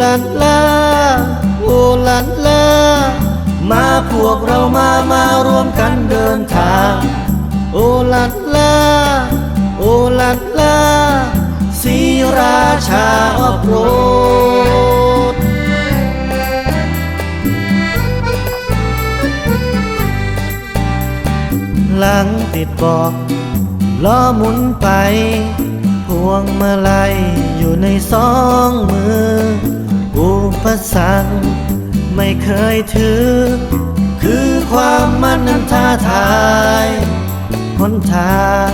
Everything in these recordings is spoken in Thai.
ลันลาโอลันลามาพวกเรามามารวมกันเดินทางโอลันลาโอลันลาศรีราชาออกโรดหลังติดบอกล้อหมุนไป พวงมาลัยอยู่ในสองมือ ปสรรคไม่เคยถือ คือความมันนั้นท้าทายหนทาง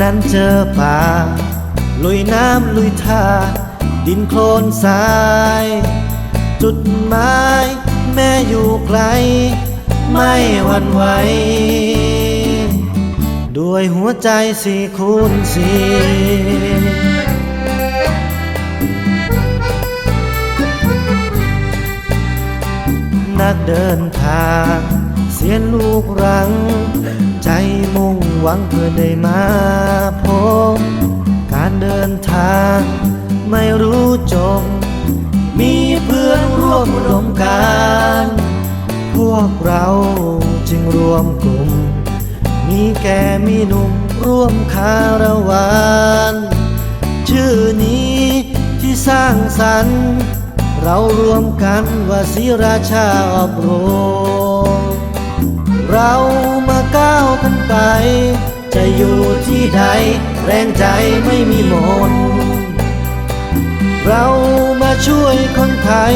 นั้นเจอป่า ลุยน้ำลุยท่า ดินโคลนทราย จุดหมายแม้อยู่ไกล ไม่หวั่นไหว ด้วยหัวใจสี่คูณสี่ เดินทาง เสียนลูกรัง ใจมุ่งหวังเพื่อได้มาพบ การเดินทางไม่รู้จบ มีเพื่อนร่วมอุดมการ พวกเราจึงรวมกลุ่ม มีแก่มีหนุ่มร่วมคาราวาน ชื่อนี้ที่สร้างสรรค์ เรารวมกันว่าศิราชาออบโรดเรามาก้าวกันไป จะอยู่ที่ใดแรงใจไม่มีหมนเรามาช่วยคนไทย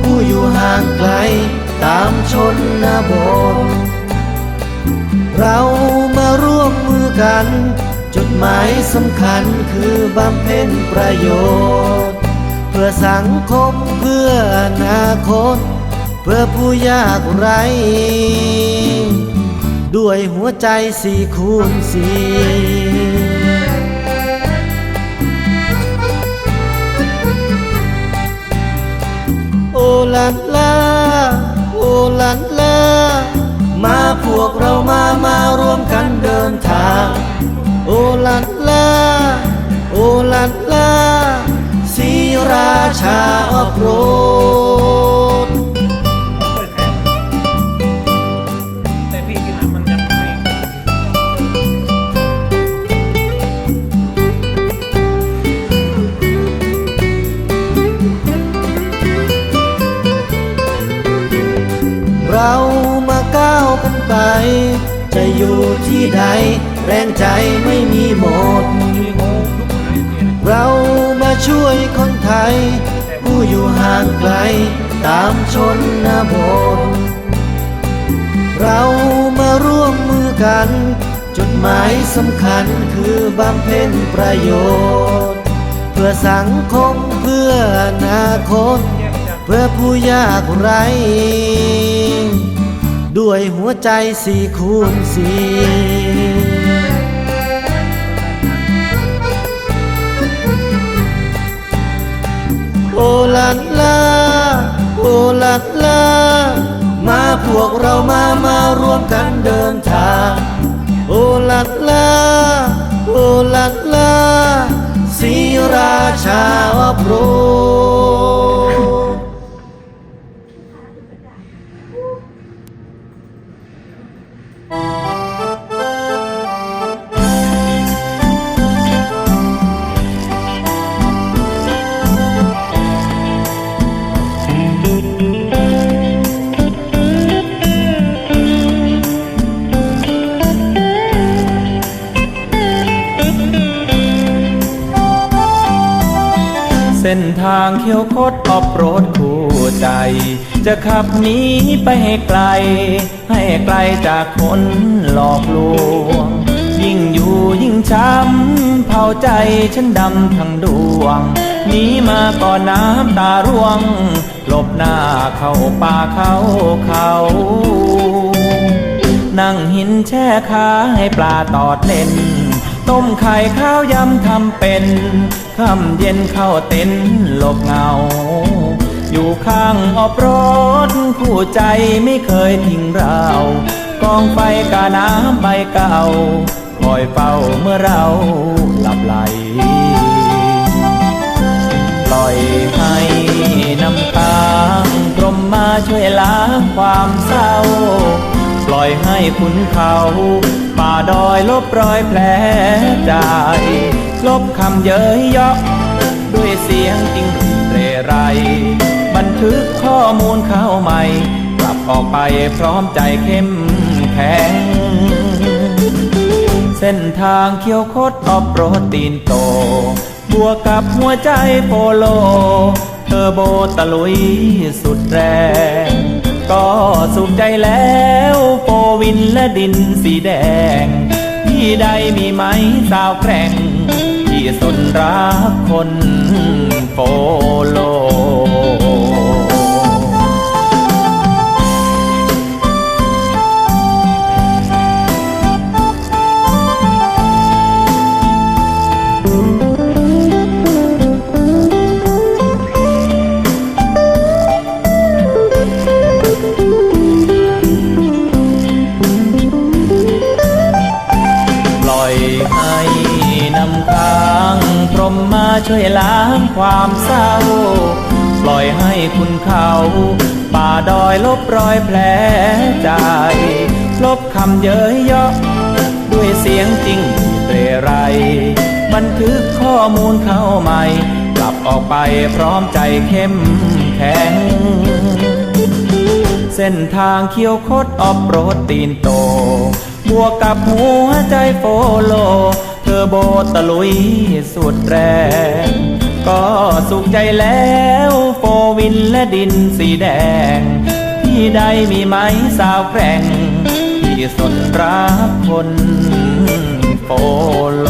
ผู้อยู่ห่างไกลตามชนนบทเรามาร่วมมือกัน จุดหมายสำคัญคือบำเพ็ญประโยชน์ พื่อสังคมเพื่ออนาคต เพื่อผู้ยากไร้ด้วยหัวใจสี่คูณสี่โอลันลาโอลันลามาพวกเรามามารวมกันเดินทาง โอลันลาโอลันลา ราชาออกโรดแต่พี่กินน้ำมันยังไม่เรามาก้าวกันไป จะอยู่ที่ใด แรงใจไม่มีหมด เรา มาช่วยคนไทย ผู้อยู่ห่างไกลตามชนบท เรามาร่วมมือกัน จุดหมายสำคัญคือบำเพ็ญประโยชน์ เพื่อสังคมเพื่ออนาคต เพื่อผู้ยากไร้ด้วยหัวใจสี่คูณสี่ โอลัลลา โอลัลลา มาพวกเรามามารวมกันเดินทาง โอลัลลา โอลัลลาศรีราชาอโปร เส้นทางเขียวคดออฟโรดคู่ใจ จะขับหนีไปให้ไกล ให้ไกลจากคนหลอกลวง ยิ่งอยู่ยิ่งช้ำเผาใจฉันดำทั้งดวงหนีมาก่อนน้ำตาร่วง หลบหน้าเข้าป่าเข้าเขานั่งหินแช่ขาให้ปลาตอดเล่น ต้มไข่ข้าวยำทำเป็นค่ำเย็นเข้าเต็นหลบเงา อยู่ข้างอบรถคู่ใจไม่เคยทิ้งเรากองไฟกาน้ำใบเก่า คอยเฝ้าเมื่อเราหลับไหล ปล่อยให้น้ำตากลมมาช่วยล้างความเศร้า อยให้คุณเขาป่าดอยลบรอยแผลใจ ลบคำเย้ยเยาะด้วยเสียงจริงเรไร บันทึกข้อมูลเข้าใหม่ กลับออกไปพร้อมใจเข้มแข็ง เส้นทางเคี้ยวคดออฟโรดตีนโต บวกกับหัวใจโปโลเทอร์โบตะลุยสุดแรงก็สุขใจแล้วโวินและดินสีแดง ที่ใดมีไหมสาวแกร่ง ที่สนรักคนโฟ ช่วยล้างความเศร้า ปล่อยให้คุณเขา ป่าดอยลบรอยแผลใจ ลบคำเย้ยเยาะด้วยเสียงจริงเรไร บันทึกข้อมูลเข้าใหม่ กลับออกไปพร้อมใจเข้มแข็ง เส้นทางเคี้ยวคดออฟโรดตีนโต บวกกับหัวใจโฟโล เธอโบตะลุยสุดแรงก็สุขใจแล้วโฟวินและดินสีแดง ที่ใดมีไหมสาวแกร่ง ที่สนรักคนโฟโล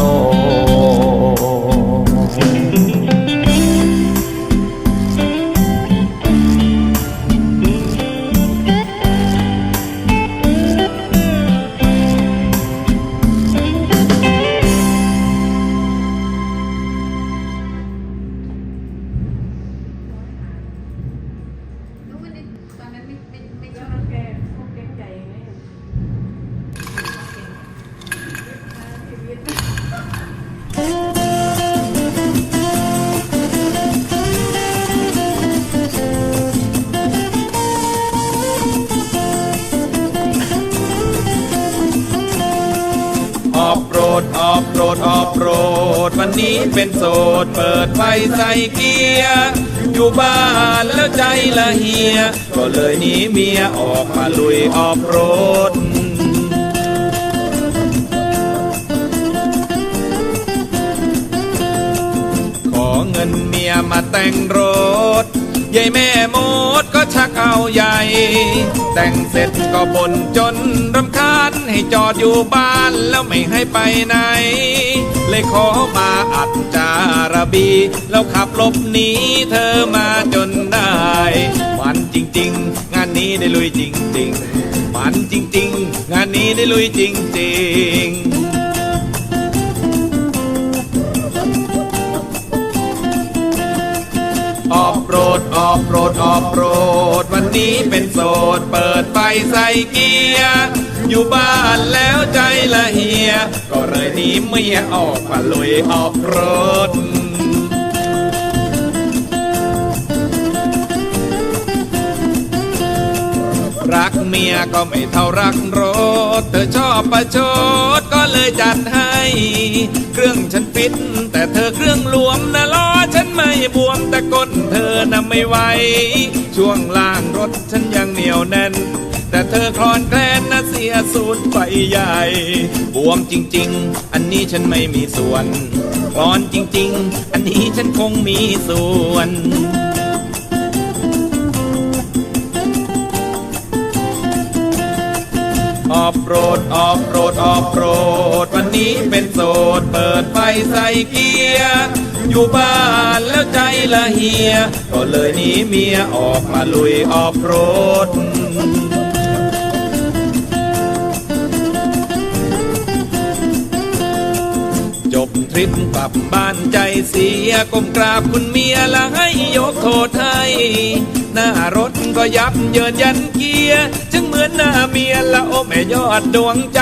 ออฟโรดออฟโรดออฟโรด วันนี้เป็นโสดเปิดไฟใส่เกียร์อยู่บ้านแล้วใจละเฮีย ก็เลยหนีเมียออกมาลุยออฟโรดขอเงินเมียมาแต่งรถยายแม่มดก็ชักเอาใหญ่ แต่งเสร็จก็บ่นจนรำคาญ จอดอยู่บ้านแล้วไม่ให้ไปไหน เลยขอมาอัดจาระบี แล้วขับหลบหนีเธอมาจนได้ มันจริง ๆ งานนี้ได้ลุยจริง ๆ มันจริง ๆ งานนี้ได้ลุยจริง ๆออฟโรดออฟโรดออฟโรด วันนี้เป็นโสด เปิดไฟใส่เกียร์ อยู่บ้านแล้วใจละเฮีย ก็เลยหนีเมียออกมาลุยออฟโรดรักเมียก็ไม่เท่ารักรถ เธอชอบประชดก็เลยจัดให้ เครื่องฉันฟิตแต่เธอเครื่องรวมนะล้อฉันไม่บวมแต่ก้นเธอนะไม่ไหวช่วงล่างรถฉันยังเหนียวแน่น แต่เธอคลอนแคลนนะเสียสูญไปใหญ่ บวมจริง ๆ อันนี้ฉันไม่มีส่วนคลอนจริง ๆ อันนี้ฉันคงมีส่วนออฟโรดออฟโรดออฟโรด วันนี้เป็นโสด เปิดไฟใส่เกียร์อยู่บ้านแล้วใจละเฮีย ก็เลยหนีเมียออกมาลุยออฟโรด ริปกลับบ้านใจเสียก้มกราบคุณเมียละให้ยกโทษให้ หน้ารถก็ยับเยินยันเกียร์จึงเหมือนหน้าเมียละโอ้แม่ยอดดวงใจ